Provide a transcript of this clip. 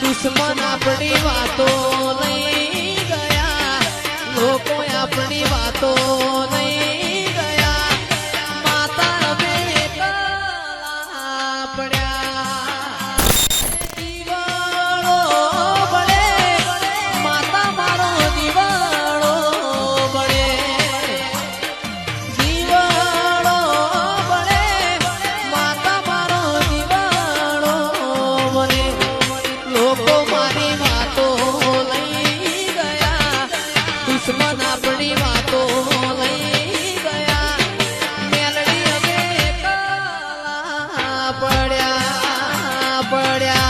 દુશ્મન આપણી વાતો લઈ ગયા. લોકો આપણી વાતો દુશ્મન આપણી વાતો લઈ ગયા. મેલડી અમે પડ્યા પડ્યા.